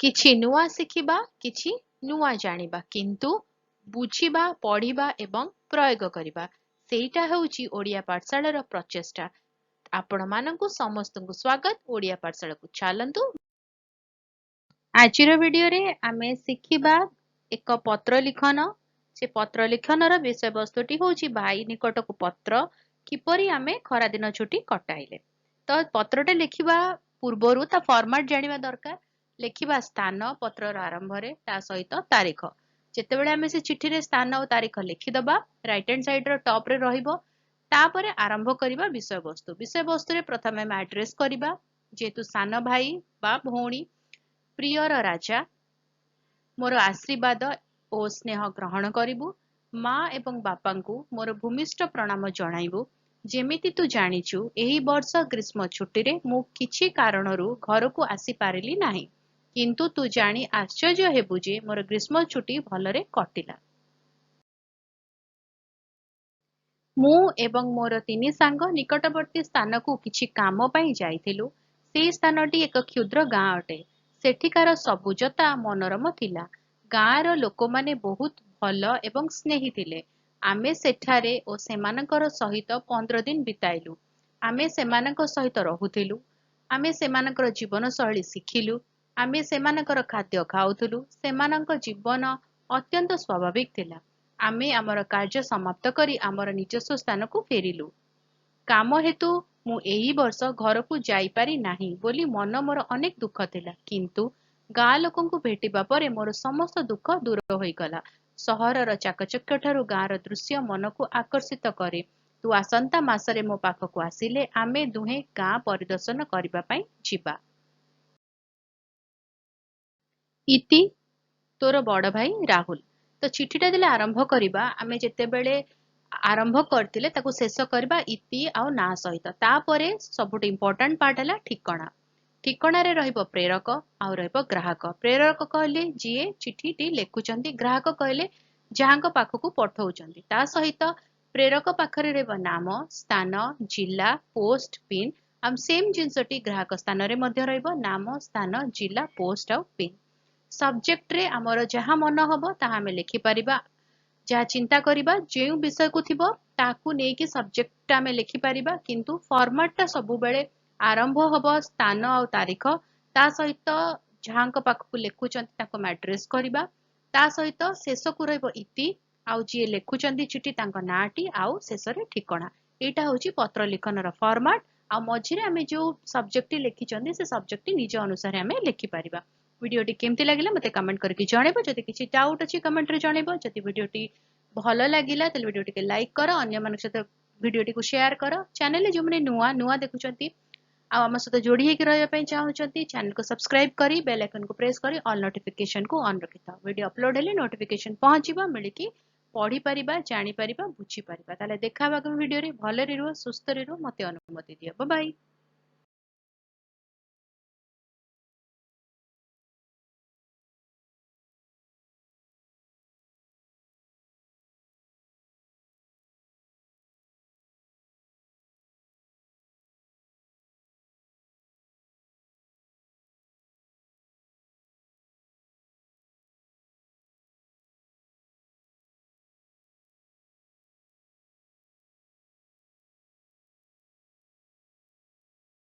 କିଛି ନୂଆ ଶିଖିବା କିଛି ନୂଆ ଜାଣିବା କିନ୍ତୁ ବୁଝିବା ପଢିବା ଏବଂ ପ୍ରୟୋଗ କରିବା ସେଇଟା ହେଉଛି ଓଡ଼ିଆ ପାଠଶାଳାର ପ୍ରଚେଷ୍ଟା। ଆପଣମାନଙ୍କୁ ସମସ୍ତଙ୍କୁ ସ୍ୱାଗତ। ଓଡ଼ିଆ ପାଠଶାଳାକୁ ଚାଲନ୍ତୁ। ଆଜିର ଭିଡିଓରେ ଆମେ ଶିଖିବା ଏକ ପତ୍ର ଲିଖନ। ସେ ପତ୍ର ଲିଖନର ବିଷୟବସ୍ତୁଟି ହେଉଛି ଭାଇ ନିକଟକୁ ପତ୍ର। କିପରି ଆମେ ଖରାଦିନ ଛୁଟି କଟାଇଲେ? ତ ପତ୍ରଟେ ଲେଖିବା ପୂର୍ବରୁ ତା ଫର୍ମାଟ ଜାଣିବା ଦରକାର। ଲେଖିବା ସ୍ଥାନ ପତ୍ରର ଆରମ୍ଭରେ ତା ସହିତ ତାରିଖ। ଯେତେବେଳେ ଆମେ ସେ ଚିଠିରେ ସ୍ଥାନ ଓ ତାରିଖ ଲେଖିଦବା ରାଇଟ୍ ହ୍ୟାଣ୍ଡ ସାଇଡର ଟପରେ ରହିବ ତାପରେ ଆରମ୍ଭ କରିବା ବିଷୟବସ୍ତୁ। ବିଷୟବସ୍ତୁରେ ପ୍ରଥମେ ଆମେ ଆଡ୍ରେସ୍ କରିବା ଯେହେତୁ ସାନ ଭାଇ ବା ଭଉଣୀ ପ୍ରିୟର ରାଜା ମୋର ଆଶୀର୍ବାଦ ଓ ସ୍ନେହ ଗ୍ରହଣ କରିବୁ ମା ଏବଂ ବାପାଙ୍କୁ ମୋର ଭୂମିଷ୍ଠ ପ୍ରଣାମ ଜଣାଇବୁ। ଯେମିତି ତୁ ଜାଣିଛୁ ଏହି ବର୍ଷ ଗ୍ରୀଷ୍ମ ଛୁଟିରେ ମୁଁ କିଛି କାରଣରୁ ଘରକୁ ଆସିପାରିଲି ନାହିଁ। କିନ୍ତୁ ତୁ ଜାଣି ଆଶ୍ଚର୍ଯ୍ୟ ହେବୁ ଯେ ମୋର ଗ୍ରୀଷ୍ମ ଛୁଟି ଭଲରେ କଟିଲା। ମୁଁ ଏବଂ ମୋର ତିନି ସାଙ୍ଗ ନିକଟବର୍ତ୍ତୀ ସ୍ଥାନକୁ କିଛି କାମ ପାଇଁ ଯାଇଥିଲୁ। ସେହି ସ୍ଥାନଟି ଏକ କ୍ଷୁଦ୍ର ଗାଁ ଅଟେ। ସେଠିକାର ସବୁଜତା ମନୋରମ ଥିଲା। ଗାଁର ଲୋକମାନେ ବହୁତ ଭଲ ଏବଂ ସ୍ନେହୀ ଥିଲେ। ଆମେ ସେଠାରେ ଓ ସେମାନଙ୍କର ସହିତ ପନ୍ଦର ଦିନ ବିତାଇଲୁ। ଆମେ ସେମାନଙ୍କ ସହିତ ରହୁଥିଲୁ। ଆମେ ସେମାନଙ୍କର ଜୀବନଶୈଳୀ ଶିଖିଲୁ। ଆମେ ସେମାନଙ୍କର ଖାଦ୍ୟ ଖାଉଥିଲୁ ସେମାନଙ୍କ ଜୀବନ ଅତ୍ୟନ୍ତ ସ୍ୱାଭାବିକ ଥିଲା। ଆମେ ଆମର କାର୍ଯ୍ୟ ସମାପ୍ତ କରି ଆମର ନିଜସ୍ୱ ସ୍ଥାନକୁ ଫେରିଲୁ। କାମ ହେତୁ ମୁଁ ଏହି ବର୍ଷ ଘରକୁ ଯାଇପାରି ନାହିଁ ବୋଲି ମନ ମୋର ଅନେକ ଦୁଃଖ ଥିଲା। କିନ୍ତୁ ଗାଁ ଲୋକଙ୍କୁ ଭେଟିବା ପରେ ମୋର ସମସ୍ତ ଦୁଃଖ ଦୂର ହୋଇଗଲା। ସହରର ଚାକଚକ୍ୟ ଠାରୁ ଗାଁର ଦୃଶ୍ୟ ମନକୁ ଆକର୍ଷିତ କରେ। ତୁ ଆସନ୍ତା ମାସରେ ମୋ ପାଖକୁ ଆସିଲେ ଆମେ ଦୁହେଁ ଗାଁ ପରିଦର୍ଶନ କରିବା ପାଇଁ ଯିବା। ଇତି ତୋର ବଡ ଭାଇ ରାହୁଲ ତ ଚିଠିଟା ଦେଲେ ଆରମ୍ଭ କରିବା ଆମେ ଯେତେବେଳେ ଆରମ୍ଭ କରିଥିଲେ ତାକୁ ଶେଷ କରିବା ଇତି ଆଉ ନା ସହିତ ତାପରେ ସବୁଠୁ ଇମ୍ପୋର୍ଟାଣ୍ଟ ପାର୍ଟ ହେଲା ଠିକଣା। ଠିକଣାରେ ରହିବ ପ୍ରେରକ ଆଉ ରହିବ ଗ୍ରାହକ। ପ୍ରେରକ କହିଲେ ଯିଏ ଚିଠିଟି ଲେଖୁଛନ୍ତି ଗ୍ରାହକ କହିଲେ ଯାହାଙ୍କ ପାଖକୁ ପଠଉଛନ୍ତି ତା ସହିତ ପ୍ରେରକ ପାଖରେ ରହିବ ନାମ ସ୍ଥାନ ଜିଲ୍ଲା ପୋଷ୍ଟ ପିନ୍। ଆଉ ସେମ୍ ଜିନିଷଟି ଗ୍ରାହକ ସ୍ଥାନରେ ମଧ୍ୟ ରହିବ। ନାମ ସ୍ଥାନ ଜିଲ୍ଲା ପୋଷ୍ଟ ଆଉ ପିନ୍। ସବଜେକ୍ଟରେ ଆମର ଯାହା ମନ ହବ ତାହା ଆମେ ଲେଖିପାରିବା ଯାହା ଚିନ୍ତା କରିବା ଯେଉଁ ବିଷୟକୁ ଥିବ ତାକୁ ନେଇକି ସବଜେକ୍ଟଟା ଆମେ ଲେଖିପାରିବା କିନ୍ତୁ ଫର୍ମାଟଟା ସବୁବେଳେ ଆରମ୍ଭ ହବ ସ୍ଥାନ ଆଉ ତାରିଖ ତା ସହିତ ଯାହାଙ୍କ ପାଖକୁ ଲେଖୁଛନ୍ତି ତାକୁ ଆମେ ଆଡ୍ରେସ୍ କରିବା। ତା ସହିତ ଶେଷକୁ ରହିବ ଇତି ଆଉ ଯିଏ ଲେଖୁଛନ୍ତି ଚିଠି ତାଙ୍କ ନାଁଟି ଆଉ ଶେଷରେ ଠିକଣା। ଏଇଟା ହଉଛି ପତ୍ର ଲିଖନର ଫର୍ମାଟ ଆଉ ମଝିରେ ଆମେ ଯୋଉ ସବଜେକ୍ଟଟି ଲେଖିଛନ୍ତି ସେ ସବଜେକ୍ଟଟି ନିଜ ଅନୁସାରେ ଆମେ ଲେଖିପାରିବା ଭିଡିଓଟି କେମିତି ଲାଗିଲା ମୋତେ କମେଣ୍ଟ କରିକି ଜଣେଇବ ଯଦି କିଛି ଡାଉଟ୍ ଅଛି କମେଣ୍ଟରେ ଜଣେଇବ ଯଦି ଭିଡିଓଟି ଭଲ ଲାଗିଲା ତାହେଲେ ଭିଡିଓ ଟିକେ ଲାଇକ୍ କର ଅନ୍ୟମାନଙ୍କ ସହିତ ଭିଡିଓଟିକୁ ସେୟାର କର ଚ୍ୟାନେଲରେ ଯୋଉମାନେ ନୂଆ ନୂଆ ଦେଖୁଛନ୍ତି ଆଉ ଆମ ସହିତ ଯୋଡି ହେଇକି ରହିବା ପାଇଁ ଚାହୁଁଛନ୍ତି ଚ୍ୟାନେଲକୁ ସବସ୍କ୍ରାଇବ କରି ବେଲ୍ ଆଇକନକୁ ପ୍ରେସ୍ କରି ଅଲ୍ ନୋଟିଫିକେସନକୁ ଅନ୍ ରଖିଥାଅ ଭିଡିଓ ଅପଲୋଡ ହେଲେ ନୋଟିଫିକେସନ ପହଞ୍ଚିବ ମିଳିକି ପଢିପାରିବା ଜାଣିପାରିବା ବୁଝିପାରିବା ତାହେଲେ ଦେଖା ହେବା ଭିଡିଓରେ ଭଲରେ ରୁହ ସୁସ୍ଥରେ ରୁହ ମୋତେ ଅନୁମତି ଦିଅ ବାଇ